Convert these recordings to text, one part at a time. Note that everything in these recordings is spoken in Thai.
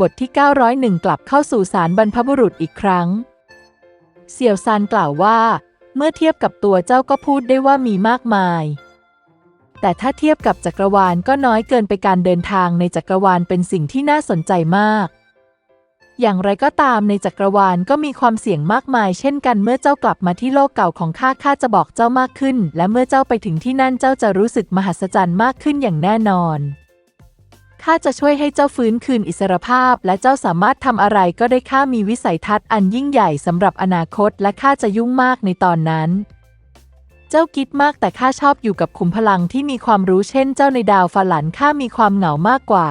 บทที่ 901 กลับเข้าสู่สารบรรพบุรุษอีกครั้ง เสี่ยวซานกล่าวว่า เมื่อเทียบกับตัวเจ้าก็พูดได้ว่ามีมากมาย แต่ถ้าเทียบกับจักรวาลก็น้อยเกินไปการเดินทางในจักรวาลเป็นสิ่งที่น่าสนใจมาก อย่างไรก็ตามในจักรวาลก็มีความเสี่ยงมากมาย เช่นกันเมื่อเจ้ากลับมาที่โลกเก่าของข้าข้าจะบอกเจ้ามากขึ้น และเมื่อเจ้าไปถึงที่นั่นเจ้าจะรู้สึกมหัศจรรย์มากขึ้นอย่างแน่นอน ข้าจะช่วยให้เจ้าฟื้นคืนอิสรภาพ และเจ้าสามารถทำอะไรก็ได้ข้ามีวิสัยทัศน์อันยิ่งใหญ่สำหรับอนาคต และข้าจะยุ่งมากในตอนนั้น เจ้าคิดมากแต่ข้าชอบอยู่กับขุมพลังที่มีความรู้เช่น เจ้าในดาวฟาหลันข้ามีความเหงามากกว่า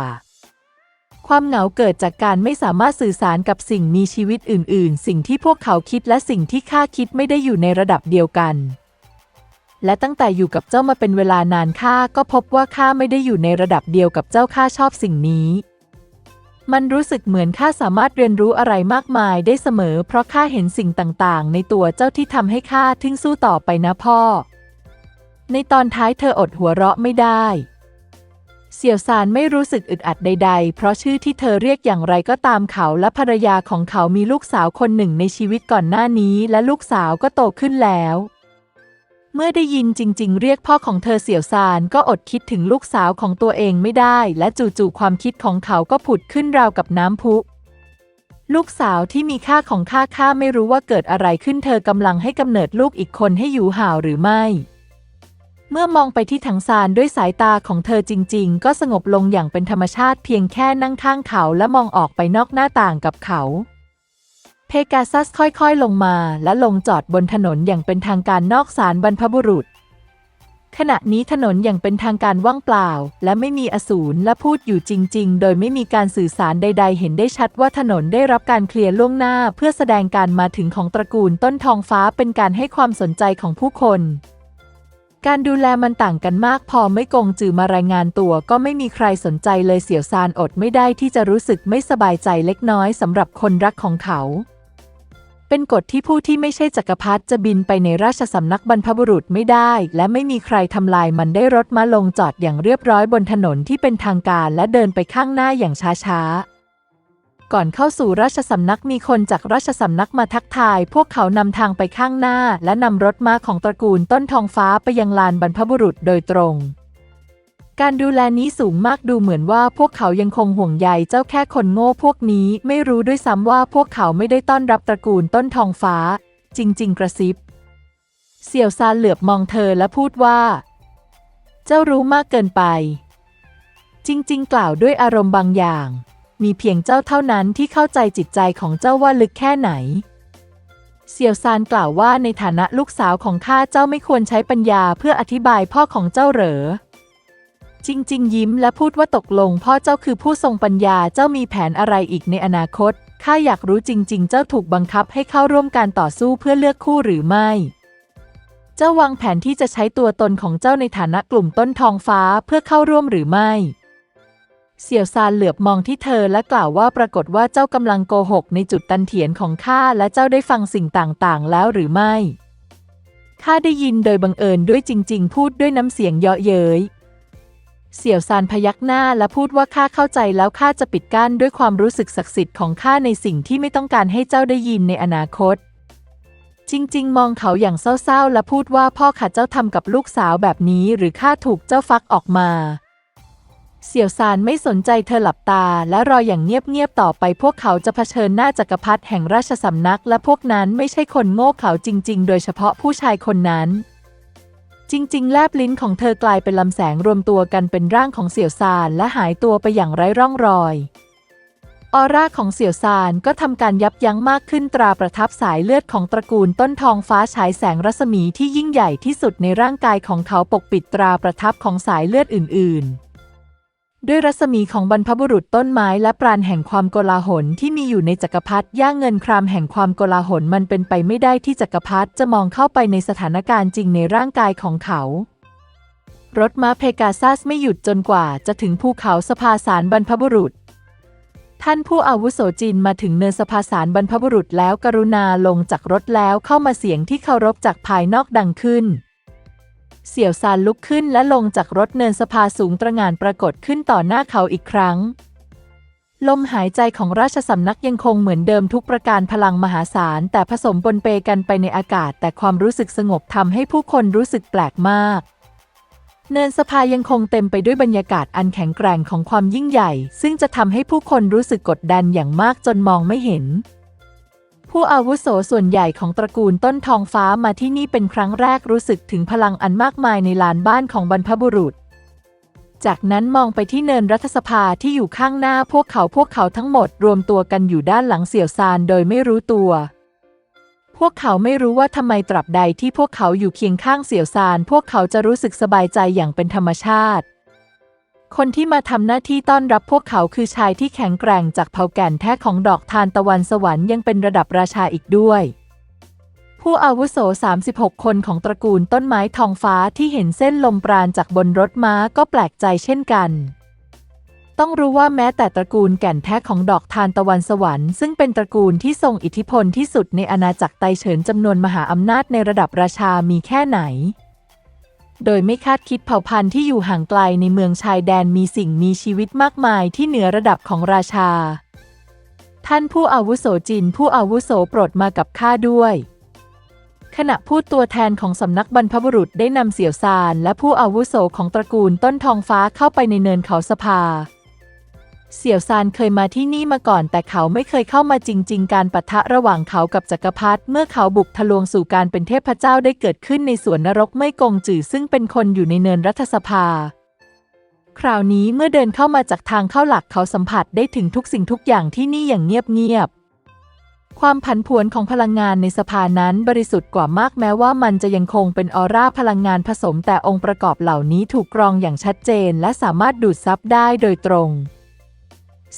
ความเหงาเกิดจากการไม่สามารถสื่อสารกับสิ่งมีชีวิตอื่น ๆ สิ่งที่พวกเขาคิดและสิ่งที่ข้าคิดไม่ได้อยู่ในระดับเดียวกัน และตั้งแต่อยู่กับเจ้ามาเป็นเวลานานข้าก็พบว่าข้าไม่ได้อยู่ในระดับเดียวกับเจ้าข้าชอบสิ่งนี้ มันรู้สึกเหมือนข้าสามารถเรียนรู้อะไรมากมายได้เสมอ เพราะข้าเห็นสิ่งต่างๆ ในตัวเจ้าที่ทำให้ข้าทึ่งสู้ต่อไปนะพ่อ ในตอนท้ายเธออดหัวเราะไม่ได้เสี่ยวซานไม่รู้สึกอึดอัดใด ๆ เพราะชื่อที่เธอเรียกอย่างไรก็ตามเขาและภรรยาของเขามีลูกสาวคนหนึ่งในชีวิตก่อนหน้านี้ และลูกสาวก็โตขึ้นแล้ว เมื่อได้ยินจริง ๆ เรียกพ่อของเธอเสี่ยวซานก็อดคิดถึงลูกสาวของตัวเองไม่ได้ และจู่ๆความคิดของเขาก็ผุดขึ้นราวกับน้ำพุ ลูกสาวที่มีค่าของข้าข้าไม่รู้ว่าเกิดอะไรขึ้นเธอกำลังให้กำเนิดลูกอีกคนให้อยู่ห่าวหรือไม่ เมื่อมองไปที่ถังซานด้วยสายตาของเธอจริง ๆ ก็สงบลงอย่างเป็นธรรมชาติเพียงแค่นั่งข้างเขาและมองออกไปนอกหน้าต่างกับเขา เพกาซัสค่อยๆ ลงมาและลงจอดบนถนนอย่างเป็นทางการนอกศาลบรรพบุรุษ ขณะนี้ถนนอย่างเป็นทางการว่างเปล่า และไม่มีอสูรและพูดอยู่จริง ๆ โดยไม่มีการสื่อสารใด ๆ เห็นได้ชัดว่าถนนได้รับการเคลียร์ล่วงหน้า เพื่อแสดงการมาถึงของตระกูลต้นทองฟ้าเป็นการให้ความสนใจของผู้คนการดูแลมันต่างกันมากพอไม่กงจือมารายงานตัวก็ไม่มีใครสนใจเลยเสี่ยวซานอดไม่ได้ที่จะรู้สึกไม่สบายใจเล็กน้อยสำหรับคนรักของเขา เป็นกฎที่ผู้ที่ไม่ใช่จักรพรรดิจะบินไปในราชสำนักบรรพบุรุษไม่ได้ และไม่มีใครทำลายมันได้รถมาลงจอดอย่างเรียบร้อยบนถนนที่เป็นทางการและเดินไปข้างหน้าอย่างช้าๆ ก่อนเข้าสู่ราชสำนักมีคนจากราชสำนักมาทักทาย พวกเขานำทางไปข้างหน้า และนำรถมาของตระกูลต้นทองฟ้าไปยังลานบรรพบุรุษโดยตรง การดูแลนี้สูงมากดูเหมือนว่าพวกเขายังคงห่วงใยเจ้าแค่คนโง่พวกนี้ไม่รู้ด้วยซ้ำว่าพวกเขาไม่ได้ต้อนรับตระกูลต้นทองฟ้า จริง ๆ กระซิบ เสี่ยวซานเหลือบมองเธอและพูดว่า เจ้ารู้มากเกินไป จริง ๆ กล่าวด้วยอารมณ์บางอย่าง มีเพียงเจ้าเท่านั้นที่เข้าใจจิตใจของเจ้าว่าลึกแค่ไหนเสี่ยวซานกล่าวว่าในฐานะลูกสาวของข้าเจ้าไม่ควรใช้ปัญญาเพื่ออธิบายพ่อของเจ้าเหรอ จริง ๆ ยิ้มและพูดว่าตกลง พ่อเจ้าคือผู้ทรงปัญญาเจ้ามีแผนอะไรอีกในอนาคต ข้าอยากรู้จริง ๆ เจ้าถูกบังคับให้เข้าร่วมการต่อสู้เพื่อเลือกคู่หรือไม่ เจ้าวางแผนที่จะใช้ตัวตนของเจ้าในฐานะกลุ่มต้นทองฟ้าเพื่อเข้าร่วมหรือไม่ เสี่ยวซานเหลือบมองที่เธอและกล่าวว่าปรากฏว่าเจ้ากำลังโกหกในจุดตันเถียนของข้าและเจ้าได้ฟังสิ่งต่างๆ แล้วหรือไม่ ข้าได้ยินโดยบังเอิญด้วยจริง ๆ พูดด้วยน้ำเสียงเยาะเย้ย เสี่ยวซานพยักหน้าและพูดว่าข้าเข้าใจแล้วข้าจะปิดกั้นด้วยความรู้สึกศักดิ์สิทธิ์ของข้าในสิ่งที่ไม่ต้องการให้เจ้าได้ยินในอนาคต จริง ๆ มองเขาอย่างเศร้าๆ และพูดว่าพ่อข้าเจ้าทำกับลูกสาวแบบนี้ หรือข้าถูกเจ้าฟักออกมา เสี่ยวซานไม่สนใจเธอหลับตา และรออย่างเงียบๆต่อไปพวกเขาจะเผชิญหน้าจักรพรรดิแห่งราชสำนัก และพวกนั้นไม่ใช่คนโง่เขาจริง ๆ โดยเฉพาะผู้ชายคนนั้น จริง ๆ แลบลิ้นของเธอกลายเป็นลำแสงรวมตัวกันเป็นร่างของเสี่ยวซานและหายตัวไปอย่างไร้ร่องรอย ออร่าของเสี่ยวซานก็ทำการยับยั้งมากขึ้นตราประทับสายเลือดของตระกูลต้นทองฟ้าฉายแสงรัศมีที่ยิ่งใหญ่ที่สุดในร่างกายของเขาปกปิดตราประทับของสายเลือดอื่น ๆ ด้วยรัศมีของบรรพบุรุษต้นไม้และปราณแห่งความโกลาหลที่มีอยู่ในจักรพรรดิย่างเงินครามแห่งความโกลาหลมันเป็นไปไม่ได้ที่จักรพรรดิจะมองเข้าไปในสถานการณ์จริงในร่างกายของเขา รถม้าเพกาซัสไม่หยุดจนกว่าจะถึงภูเขาสภาสารบรรพบุรุษ ท่านผู้อาวุโสจินมาถึงเนินสภาสารบรรพบุรุษแล้วกรุณาลงจากรถแล้วเข้ามาเสียงที่เคารพจากภายนอกดังขึ้น เสี่ยวซานลุกขึ้นและลงจากรถเนินสภาสูงตระหง่านปรากฏขึ้นต่อหน้าเขาอีกครั้ง ลมหายใจของราชสำนักยังคงเหมือนเดิมทุกประการพลังมหาศาล แต่ผสมปนเปกันไปในอากาศ แต่ความรู้สึกสงบทำให้ผู้คนรู้สึกแปลกมากเนินสภายังคงเต็มไปด้วยบรรยากาศอันแข็งแกร่งของความยิ่งใหญ่ ซึ่งจะทำให้ผู้คนรู้สึกกดดันอย่างมากจนมองไม่เห็น ผู้อาวุโสส่วนใหญ่ของตระกูลต้นทองฟ้ามาที่นี่เป็นครั้งแรกรู้สึกถึงพลังอันมากมายในลานบ้านของบรรพบุรุษ จากนั้นมองไปที่เนินรัฐสภาที่อยู่ข้างหน้าพวกเขาพวกเขาทั้งหมดรวมตัวกันอยู่ด้านหลังเสี่ยวซานโดยไม่รู้ตัว พวกเขาไม่รู้ว่าทำไมตราบใดที่พวกเขาอยู่เคียงข้างเสี่ยวซาน พวกเขาจะรู้สึกสบายใจอย่างเป็นธรรมชาติ คนที่มาทำหน้าที่ต้อนรับพวกเขาคือชายที่แข็งแกร่งจากเผ่าแก่นแท้ของดอกทานตะวันสวรรค์ยังเป็นระดับราชาอีกด้วย ผู้อาวุโส 36 คนของตระกูลต้นไม้ทองฟ้าที่เห็นเส้นลมปราณจากบนรถม้าก็แปลกใจเช่นกัน ต้องรู้ว่าแม้แต่ตระกูลแก่นแท้ของดอกทานตะวันสวรรค์ซึ่งเป็นตระกูลที่ทรงอิทธิพลที่สุดในอาณาจักรไตเฉินจำนวนมหาอำนาจในระดับราชามีแค่ไหน โดยไม่คาดคิดเผ่าพันธุ์ที่อยู่ห่างไกลในเมืองชายแดนมีสิ่งมีชีวิตมากมายที่เหนือระดับของราชา ท่านผู้อาวุโสจินผู้อาวุโสโปรดมากับข้าด้วย ขณะพูดตัวแทนของสำนักบรรพบุรุษได้นำเสี่ยวซานและผู้อาวุโสของตระกูลต้นทองฟ้าเข้าไปในเนินเขาสภา เสี่ยวซานเคยมาที่นี่มาก่อน แต่เขาไม่เคยเข้ามาจริง ๆ การปะทะระหว่างเขากับจักรพรรดิเมื่อเขาบุกทะลวงสู่การเป็นเทพเจ้าได้เกิดขึ้นในสวนนรกไม่กงจื่อซึ่งเป็นคนอยู่ในเนินรัฐสภา คราวนี้เมื่อเดินเข้ามาจากทางเข้าหลักเขาสัมผัสได้ถึงทุกสิ่งทุกอย่างที่นี่อย่างเงียบๆความผันผวนของพลังงานในสภานั้นบริสุทธิ์กว่ามากแม้ว่ามันจะยังคงเป็นออร่าพลังงานผสม แต่องค์ประกอบเหล่านี้ถูกกรองอย่างชัดเจน และสามารถดูดซับได้โดยตรง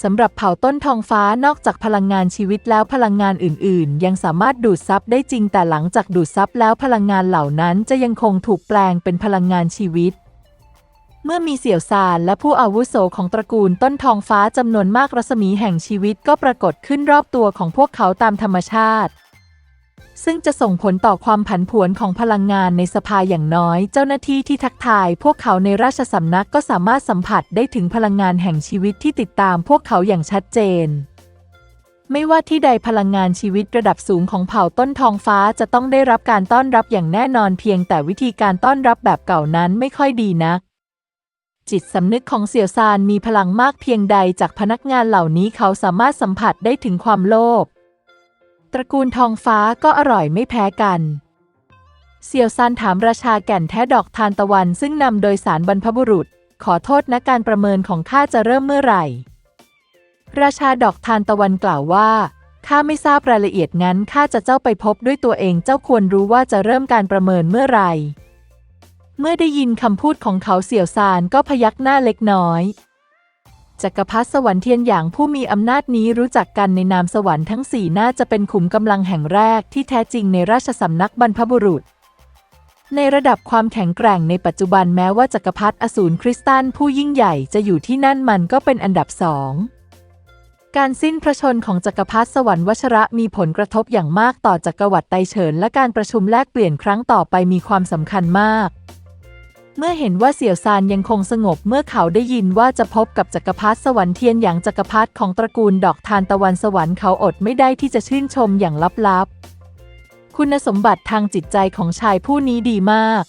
สำหรับเผ่าต้นทองฟ้านอกจากพลังงานชีวิตแล้วพลังงานอื่น ๆ ยังสามารถดูดซับได้จริงแต่หลังจากดูดซับแล้วพลังงานเหล่านั้นจะยังคงถูกแปลงเป็นพลังงานชีวิต เมื่อมีเสี่ยวซานและผู้อาวุโสของตระกูลต้นทองฟ้าจำนวนมากรัศมีแห่งชีวิตก็ปรากฏขึ้นรอบตัวของพวกเขาตามธรรมชาติ ซึ่งจะส่งผลต่อความผันผวนของพลังงานในสภาอย่างน้อย เจ้าหน้าที่ที่ทักทาย พวกเขาในราชสำนักก็สามารถสัมผัสได้ถึงพลังงานแห่งชีวิตที่ติดตามพวกเขาอย่างชัดเจน ไม่ว่าที่ใดพลังงานชีวิตระดับสูงของเผ่าต้นทองฟ้าจะต้องได้รับการต้อนรับอย่างแน่นอนเพียงแต่วิธีการต้อนรับแบบเก่านั้นไม่ค่อยดีนักจิตสำนึกของเสี่ยวซานมีพลังมากเพียงใดจากพนักงานเหล่านี้เขาสามารถสัมผัสได้ถึงความโลภ ตระกูลทองฟ้าก็อร่อยไม่แพ้กัน เสี่ยวซานถามราชาแก่นแท้ดอกทานตะวันซึ่งนำโดยสารบรรพบุรุษ ขอโทษนะการประเมินของข้าจะเริ่มเมื่อไหร่ ราชาดอกทานตะวันกล่าวว่าข้าไม่ทราบรายละเอียดงั้นข้าจะเจ้าไปพบด้วยตัวเองเจ้าควรรู้ว่าจะเริ่มการประเมินเมื่อไหร่ เมื่อได้ยินคำพูดของเขาเสี่ยวซานก็พยักหน้าเล็กน้อย จักรพรรดิสวรรค์เทียนหยางผู้มีอำนาจนี้รู้จักกันในนามสวรรค์ทั้งสี่น่าจะเป็นขุมกำลังแห่งแรกที่แท้จริงในราชสำนักบรรพบุรุษ ในระดับความแข็งแกร่งในปัจจุบันแม้ว่าจักรพรรดิอสูรคริสตัลผู้ยิ่งใหญ่จะอยู่ที่นั่นมันก็เป็นอันดับสองการสิ้นพระชนของจักรพรรดิสวรรค์วชระมีผลกระทบอย่างมากต่อจักรวรรดิไตเฉินและการประชุมแลกเปลี่ยนครั้งต่อไปมีความสำคัญมาก เมื่อเห็นว่าเสี่ยวซานยังคงสงบเมื่อเขาได้ยินว่าจะพบกับจักรพรรดิสวรรค์เทียนอย่างจักรพรรดิของตระกูลดอกทานตะวันสวรรค์เขาอดไม่ได้ที่จะชื่นชมอย่างลับๆ คุณสมบัติทางจิตใจของชายผู้นี้ดีมาก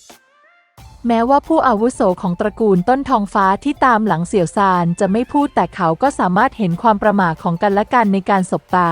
แม้ว่าผู้อาวุโสของตระกูลต้นทองฟ้าที่ตามหลังเสี่ยวซานจะไม่พูดแต่เขาก็สามารถเห็นความประมาทของกันและกันในการสบตา